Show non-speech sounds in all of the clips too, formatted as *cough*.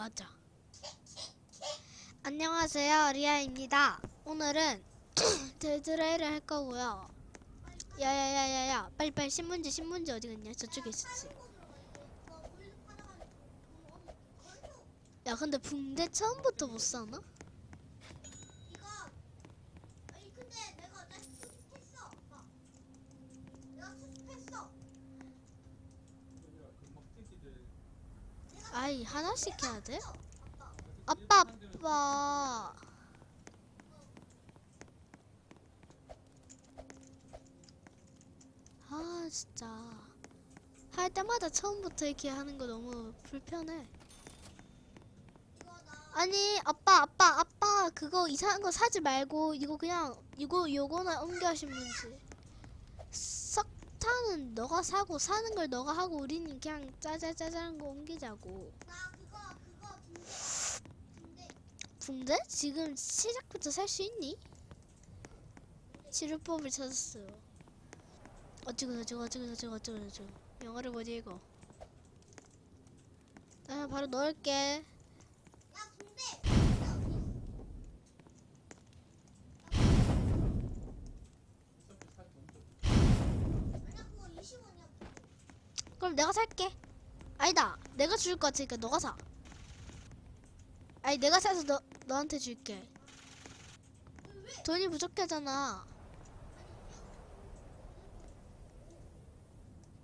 맞아. 안녕하세요, 리아입니다. 오늘은 *clears throat* 데드레이를 할 거고요. 야야야야야, 빨리빨리 신문지 신문지 어디 갔냐? 저쪽에 있었지. 야, 근데 붕대 처음부터 못 사나? 이거 아니 근데 내가 나 수습했어 아빠 내가 수습했어 내가 아이 하나씩 해야 돼? 아빠 아빠. 아 진짜 할 때마다 처음부터 이렇게 하는 거 너무 불편해. 아니 아빠 아빠 아빠 그거 이상한 거 사지 말고 이거 그냥 이거 요거나 옮겨 신문지 석탄은 너가 사고 사는 걸 너가 하고 우리는 그냥 짜잘짜잘한 거 옮기자고. 나 그거 그거 붕대. 붕대. 붕대? 지금 시작부터 살 수 있니? 치료법을 찾았어요. 어쩌고 저쩌고 어쩌고 저쩌고 어쩌고 저쩌고. 영어를 뭐지 이거? 아 바로 넣을게 야 붕대 붕대 어디 아니야 그거 20원이야 그럼 내가 살게. 아니다. 내가 줄 것 같으니까 너가 사. 아니 내가 사서 너 너한테 줄게. 돈이 부족하잖아.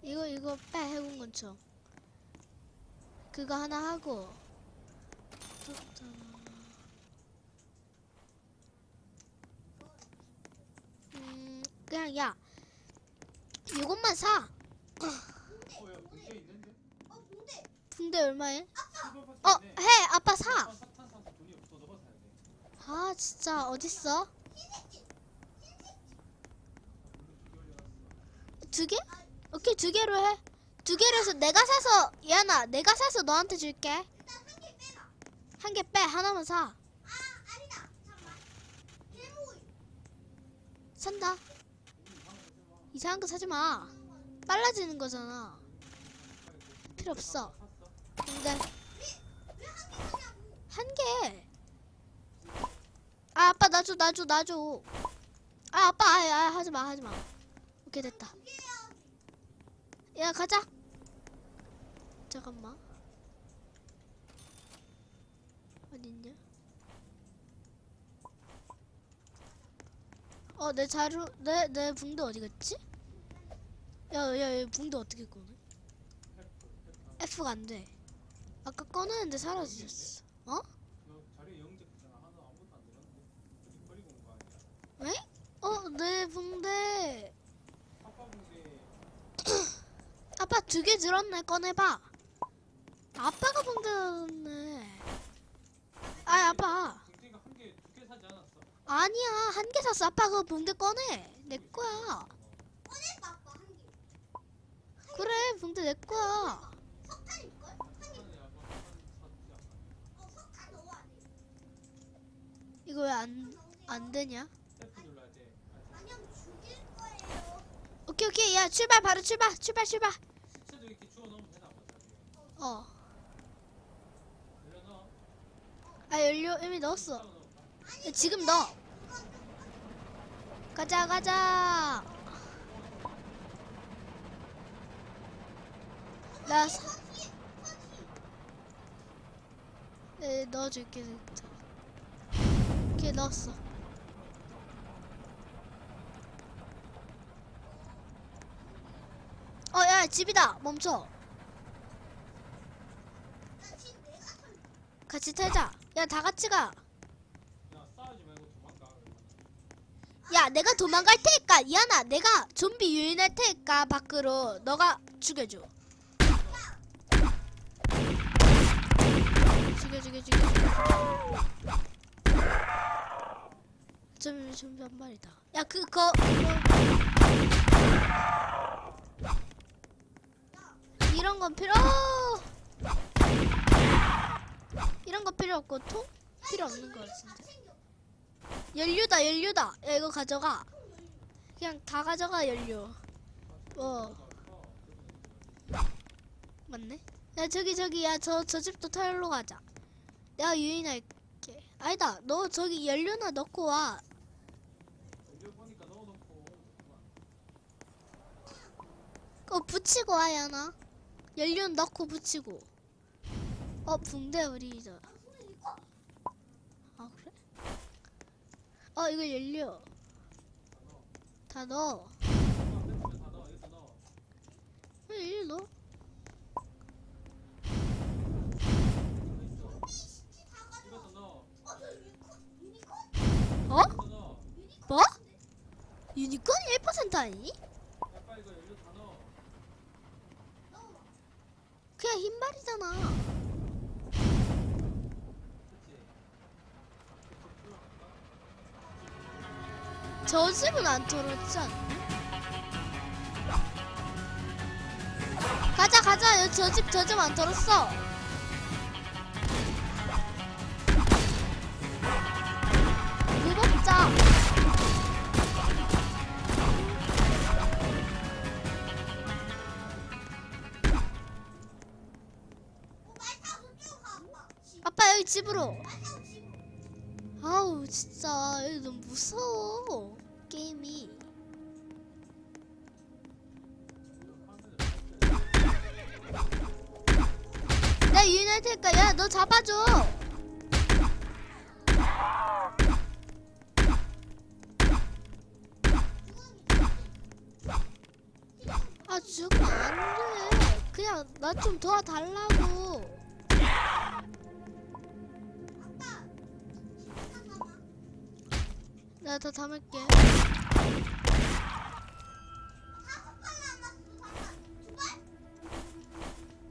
이거 이거 빼 해군 건총. 그거 하나 하고. 음 그냥 야 이것만 사. 어 붕대 붕대 얼마에? 어, 해. 아빠 사. 아, 진짜 어딨어? 두 개? 오케이, 두 개로 해. 두 개로 해서 내가 사서 얘나 내가 사서 너한테 줄게. 일단 한 개 빼라 한 개 빼. 하나만 사. 아 아니다 잠깐만 산다. 이상한 거 사지 마. 빨라지는 거잖아. 필요 없어. 근데 한 개. 아, 아빠 나 줘, 나 줘, 나 줘. 아, 아빠, 아, 아, 하지 마, 하지 마. 오케이 됐다. 야 가자 잠깐만 어딨냐 어 내 자루 내 내 붕대 어디 갔지 야야 야, 붕대 어떻게 꺼내? F가 안 돼. 아까 꺼내는데 사라졌어. 어? 왜? 어 내 붕대. *clears throat* 아빠 두 개 들었네. 꺼내봐. 아빠가 붕대 들었네. 아 아빠. 아니야. 한 개 샀어. 아빠 그 붕대 꺼내. 내 거야 그래 붕대 내 거야. 어 이거 왜안안 되냐? 오케이 오케이. 야 출발 바로 출발. 출발 출발. 어 아 연료 이미 넣었어. 야, 지금 넣어. 가자 가자 나 사, 네, 넣어줄게 진짜. 오케이 넣었어. 어 야 집이다! 멈춰. 같이 타자. 야 다 같이 가. 야, 내가 도망갈 테니까, 이하나, 내가 좀비 유인할 테니까, 밖으로, 너가 죽여줘. 죽여, 죽여, 죽여. 좀, 좀비 한 마리다. 야, 그, 거, 그거. 이런 건 필요, 이런 거 필요 없고, 통? 필요 없는 거 같은데. 연료다 연료다 야 이거 가져가 그냥 다 가져가 연료 어 맞네 야 저기 저기 야 저 저 집도 털러 가자 내가 유인할게. 아니다. 너 저기 연료나 넣고 와. 어 붙이고 와 야나. 연료 넣고 붙이고. 어 붕대 우리 저. 아 그래? 어 이거 연료. 다 넣어. 다 넣어 어, 연료 넣어. 유니콘 1% 아니니? 그냥 흰발이잖아. 저 집은 안 털었지 않나? 가자 가자 저 집 저 집안 털었어 집으로. 아우 진짜. 여기 너무 무서워 게임이. 내가 유인할 테니까 야 너 잡아줘. 아 죽으면 안 돼. 그냥 나 좀 도와달라고 내가 더 담을게?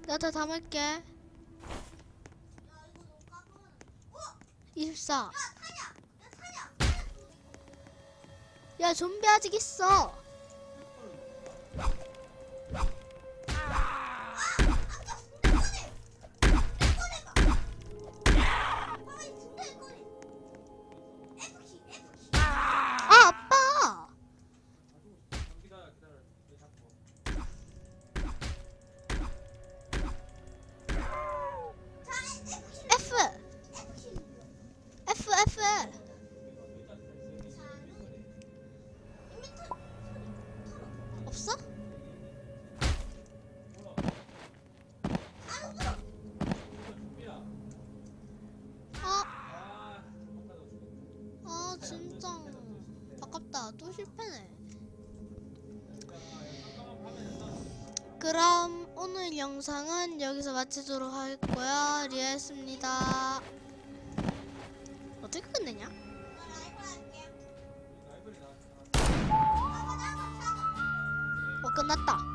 내가 더 담을게 야 이거 너무 깜깜하네. 어? 24야 타냐? 야 타냐? 야 좀비 아직 있어 아깝다 또 실패네. 그럼 오늘 영상은 여기서 마치도록 하겠고요. 리아였습니다. 어떻게 끝내냐? 어 끝났다